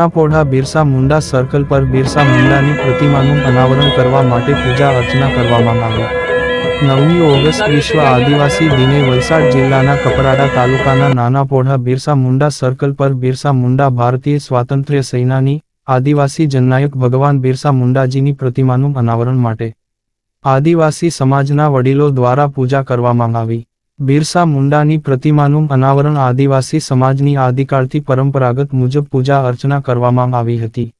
નાનાપોઢા Birsa Munda circle પર બિરસા મુંડાની પ્રતિમાનું અનાવરણ કરવા માટે પૂજા અર્ચના કરવામાં આવી. નવમી ઓગસ્ટ વિશ્વ આદિવાસી દિને વલસાડ જિલ્લાના કપરાડા તાલુકાના નાનાપોઢા બિરસા મુંડા સર્કલ પર બિરસા મુંડા ભારતીય સ્વાતંત્ર્ય સેનાની આદિવાસી જનનાયક ભગવાન બિરસા મુંડાજીની પ્રતિમાનું અનાવરણ માટે આદિવાસી સમાજના વડીલો દ્વારા પૂજા કરવામાં આવી. બિરસા મુંડાની પ્રતિમાનું અનાવરણ આદિવાસી સમાજની આદિકાળથી પરંપરાગત મુજબ પૂજા અર્ચના કરવામાં આવી હતી.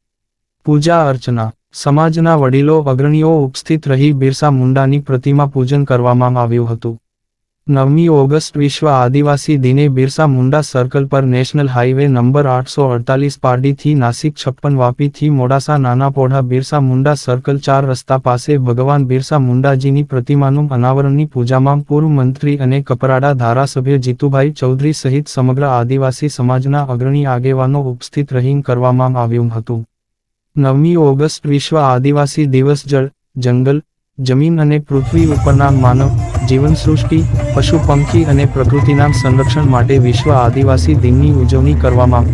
પૂજા અર્ચના. સમાજના વડીલો, અગ્રણીઓ ઉપસ્થિત રહી બિરસા મુંડાની પ્રતિમા પૂજન કરવામાં આવ્યું હતું. નવમી ઓગસ્ટ વિશ્વ આદિવાસી દિને બિરસા મુંડા સર્કલ પર નેશનલ હાઈવે નંબર આઠસો અડતાલીસ પારડીથી નાસિક છપ્પન વાપીથી મોડાસા નાનાપોઢા બિરસા મુંડા સર્કલ ચાર રસ્તા પાસે ભગવાન બિરસા મુંડાજીની પ્રતિમાનું અનાવરણની પૂજામાં પૂર્વ મંત્રી અને કપરાડા ધારાસભ્ય જીતુભાઈ ચૌધરી સહિત સમગ્ર આદિવાસી સમાજના અગ્રણી આગેવાનો ઉપસ્થિત રહીને કરવામાં આવ્યું હતું. નવમી ઓગસ્ટ વિશ્વ આદિવાસી દિવસ જળ, જંગલ, જમીન અને પૃથ્વી ઉપરના માનવ જીવનસૃષ્ટિ પશુ પંખી અને પ્રકૃતિના સંરક્ષણ માટે વિશ્વ આદિવાસી દિનની ઉજવણી કરવામાં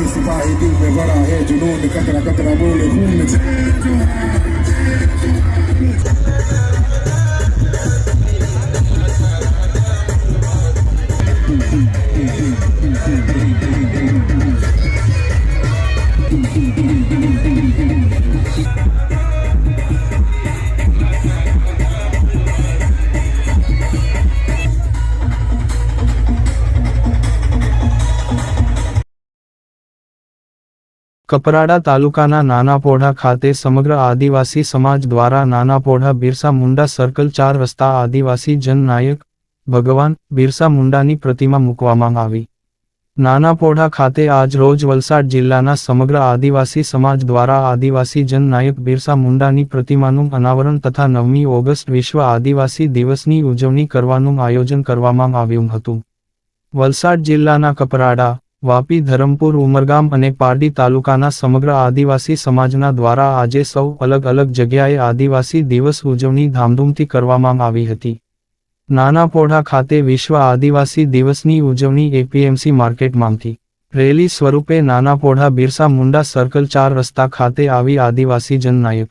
के सिपाही दिल में बड़ा है जुनून कतरा कतरा बोले खून से કપરાડા તાલુકાના નાનાપોઢા ખાતે સમગ્ર આદિવાસી સમાજ દ્વારા નાનાપોઢા બિરસા મુંડા સર્કલ ચાર રસ્તા આદિવાસી જનનાયક ભગવાન બિરસા મુંડાની પ્રતિમા મૂકવામાં આવી. નાનાપોઢા ખાતે આજ રોજ વલસાડ જિલ્લાના સમગ્ર આદિવાસી સમાજ દ્વારા આદિવાસી જનનાયક બિરસા મુંડાની પ્રતિમાનું અનાવરણ તથા નવમી ઓગસ્ટ વિશ્વ આદિવાસી દિવસની ઉજવણી કરવાનું આયોજન કરવામાં આવ્યું હતું. વલસાડ જિલ્લાના કપરાડા વાપી ધરમપુર ઉમરગામ અને પારડી તાલુકાના સમગ્ર આદિવાસી સમાજના દ્વારા આજે સૌ અલગ અલગ જગ્યાએ આદિવાસી દિવસ ઉજવણી ધામધૂમથી કરવામાં આવી હતી. નાનાપોઢા ખાતે વિશ્વ આદિવાસી દિવસની ઉજવણી એપીએમસી માર્કેટમાંથી. રેલી સ્વરૂપે નાનાપોઢા બિરસા મુંડા સર્કલ ચાર રસ્તા ખાતે આવી આદિવાસી જનનાયક.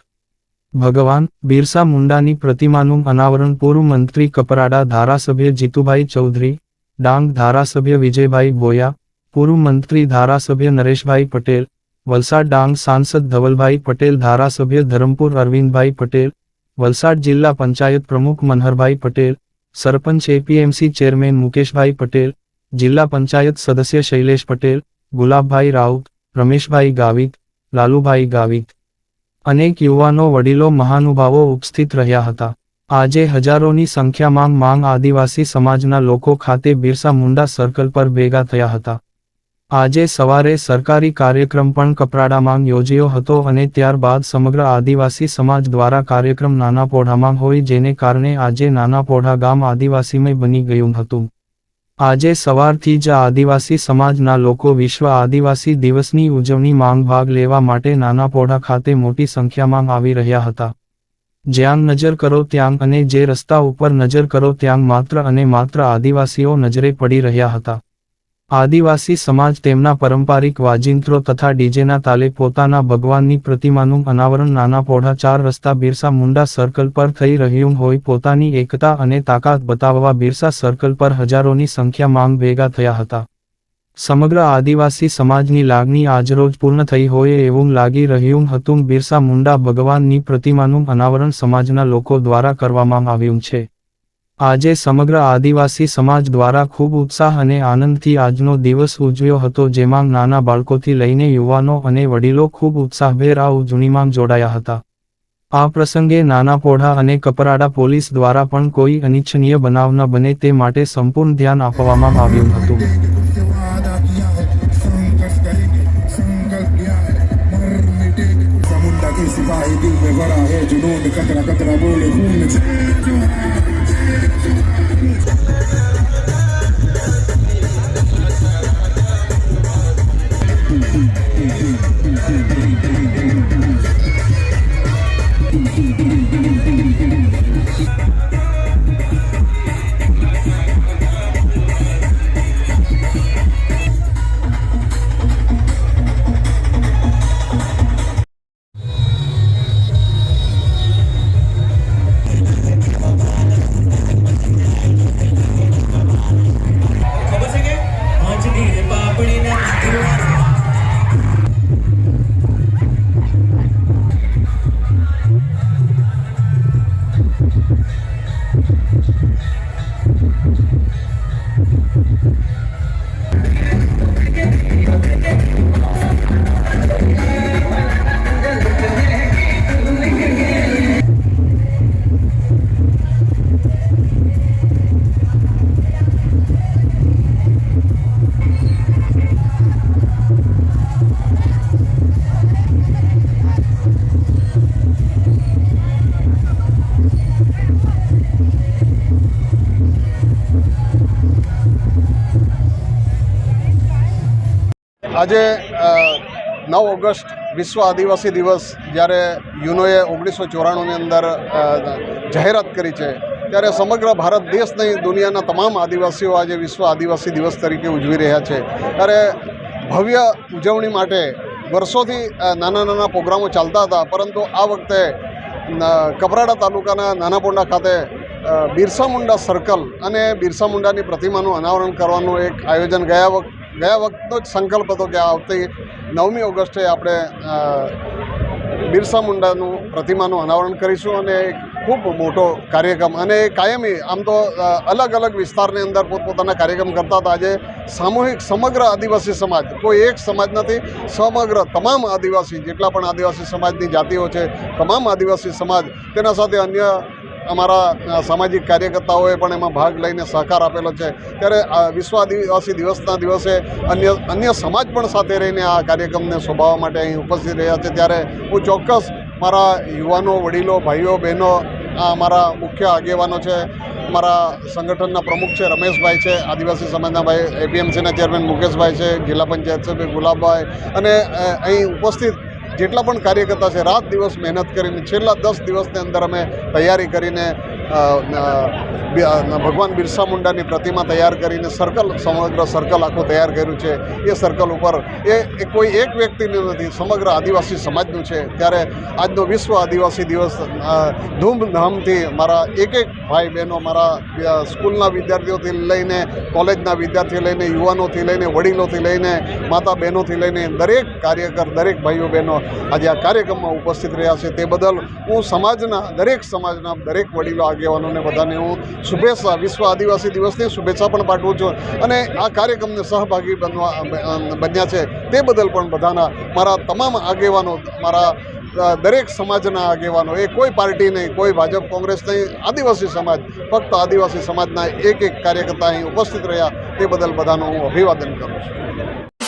ભગવાન બિરસા મુંડાની પ્રતિમાનું અનાવરણ પૂર્વ મંત્રી કપરાડા ધારાસભ્ય જીતુભાઈ ચૌધરી, ડાંગ ધારાસભ્ય વિજયભાઈ બોયા પૂર્વ મંત્રી ધારાસભ્ય નરેશભાઈ પટેલ, વલસાડ ડાંગ સાંસદ ધવલભાઈ પટેલ, ધારાસભ્ય ધરમપુર અરવિંદભાઈ પટેલ, વલસાડ જિલ્લા પંચાયત પ્રમુખ મનહરભાઈ પટેલ, સરપંચ એપીએમસી ચેરમેન મુકેશભાઈ પટેલ, જિલ્લા પંચાયત સદસ્ય શૈલેષ પટેલ, ગુલાબભાઈ રાઉત, રમેશભાઈ ગાવિત, લાલુભાઈ ગાવિત. અનેક યુવાનો વડીલો મહાનુભાવો ઉપસ્થિત રહ્યા હતા. આજે હજારોની સંખ્યામાં માંગ આદિવાસી સમાજના લોકો ખાતે બિરસા મુંડા સર્કલ પર ભેગા થયા હતા. આજે સવારે સરકારી કાર્યક્રમ પણ કપરાડામાં યોજ્યો હતો અને ત્યારબાદ સમગ્ર આદિવાસી સમાજ દ્વારા કાર્યક્રમ નાના પોઢામાં હોય જેને કારણે આજે નાના પોઢા ગામ આદિવાસીમય બની ગયું હતું. આજે સવારથી જ આદિવાસી સમાજના લોકો વિશ્વ આદિવાસી દિવસની ઉજવણી માંગ ભાગ લેવા માટે નાના પોઢા ખાતે મોટી સંખ્યામાં આવી રહ્યા હતા. જ્યાં નજર કરો ત્યાં અને જે રસ્તા ઉપર નજર કરો ત્યાં માત્ર અને માત્ર આદિવાસીઓ નજરે પડી રહ્યા હતા. આદિવાસી સમાજ તેમના પારંપારિક વાજિંત્રો તથા ડીજેના તાલે પોતાના ભગવાનની પ્રતિમાનું અનાવરણ નાના પોઢા ચાર રસ્તા બિરસા મુંડા સર્કલ પર થઈ રહ્યું હોય પોતાની એકતા અને તાકાત બતાવવા બિરસા સર્કલ પર હજારોની સંખ્યા માંગ ભેગા થયા હતા. સમગ્ર આદિવાસી સમાજની લાગણી આજરોજ પૂર્ણ થઈ હોય એવું લાગી રહ્યું હતું. બિરસા મુંડા ભગવાનની પ્રતિમાનું અનાવરણ સમાજના લોકો દ્વારા કરવામાં આવ્યું છે. આજે સમગ્ર આદિવાસી સમાજ દ્વારા ખૂબ ઉત્સાહ અને આનંદથી આજનો દિવસ ઉજવ્યો હતો, જેમાં નાના બાળકોથી લઈને યુવાનો અને વડીલો ખૂબ ઉત્સાહભેર આ ઉજવણીમાં જોડાયા હતા. આ પ્રસંગે નાના પોઢા અને કપરાડા પોલીસ દ્વારા પણ કોઈ અનિચ્છનીય બનાવ ન બને તે માટે સંપૂર્ણ ધ્યાન આપવામાં આવ્યું હતું. સિવાય દિલ મેં ભરા હે જુનૂન કતરા કતરા બોલે ખૂન આજે નવ ઓગસ્ટ વિશ્વ આદિવાસી દિવસ જ્યારે યુનોએ ઓગણીસો ચોરાણુંની અંદર જાહેરાત કરી છે, ત્યારે સમગ્ર ભારત દેશ નહીં, દુનિયાના તમામ આદિવાસીઓ આજે વિશ્વ આદિવાસી દિવસ તરીકે ઉજવી રહ્યા છે. ત્યારે ભવ્ય ઉજવણી માટે વર્ષોથી નાના નાના પ્રોગ્રામો ચાલતા હતા, પરંતુ આ વખતે કપરાડા તાલુકાના નાના પોંડા ખાતે બિરસા મુંડા સર્કલ અને બિરસા મુંડાની પ્રતિમાનું અનાવરણ કરવાનું એક આયોજન ગયા વખત ગયા વખતનો જ સંકલ્પ હતો કે આવતી નવમી ઓગસ્ટે આપણે બિરસા મુંડાનું પ્રતિમાનું અનાવરણ કરીશું અને ખૂબ મોટો કાર્યક્રમ અને કાયમી, આમ તો અલગ અલગ વિસ્તારની અંદર પોતપોતાના કાર્યક્રમ કરતા હતા. આજે સામૂહિક સમગ્ર આદિવાસી સમાજ, કોઈ એક સમાજ નથી, સમગ્ર તમામ આદિવાસી, જેટલા પણ આદિવાસી સમાજની જાતિઓ છે, તમામ આદિવાસી સમાજ તેના સાથે અન્ય અમારા સામાજિક કાર્યકર્તાઓએ પણ એમાં ભાગ લઈને સહકાર આપેલો છે. ત્યારે વિશ્વ આદિવાસી દિવસના દિવસે અન્ય અન્ય સમાજ પણ સાથે રહીને આ કાર્યક્રમને શોભાવવા માટે અહીં ઉપસ્થિત રહ્યા છે. ત્યારે હું ચોક્કસ મારા યુવાનો, વડીલો, ભાઈઓ, બહેનો, આ અમારા મુખ્ય આગેવાનો છે અમારા સંગઠનના પ્રમુખ છે, રમેશભાઈ છે, આદિવાસી સમાજના ભાઈ, એપીએમસીના ચેરમેન મુકેશભાઈ છે, જિલ્લા પંચાયત સભ્ય ગુલાબભાઈ અને અહીં ઉપસ્થિત જેટલા પણ કાર્યકર્તા છે, રાત દિવસ મહેનત કરીને, છેલ્લા દસ દિવસની અંદર અમે તૈયારી કરીને ભગવાન બિરસા મુંડાની પ્રતિમા તૈયાર કરીને સર્કલ, સમગ્ર સર્કલ આખું તૈયાર કર્યું છે. એ સર્કલ ઉપર એ કોઈ એક વ્યક્તિનું નથી, સમગ્ર આદિવાસી સમાજનું છે. ત્યારે આજનો વિશ્વ આદિવાસી દિવસ ધૂમધામથી મારા એક એક ભાઈ બહેનો મારા સ્કૂલના વિદ્યાર્થીઓથી લઈને કોલેજના વિદ્યાર્થીઓ લઈને યુવાનોથી લઈને વડીલોથી લઈને માતા બહેનોથી લઈને દરેક કાર્યકર, દરેક ભાઈઓ બહેનો આજે આ કાર્યક્રમમાં ઉપસ્થિત રહ્યા છે. તે બદલ હું સમાજના, દરેક સમાજના, દરેક વડીલો આગેવાનોને બધાને હું શુભેચ્છા, વિશ્વ આદિવાસી દિવસની શુભેચ્છા પણ પાઠવું છું. અને આ કાર્યક્રમને સહભાગી બનવા બન્યા છે તે બદલ પણ બધાના, મારા તમામ આગેવાનો, મારા દરેક સમાજના આગેવાનો, એ કોઈ પાર્ટી નહીં, કોઈ ભાજપ, કોંગ્રેસ નહીં, આદિવાસી સમાજ, ફક્ત આદિવાસી સમાજના એક એક કાર્યકર્તા અહીં ઉપસ્થિત રહ્યા તે બદલ બધાનું હું અભિવાદન કરું છું.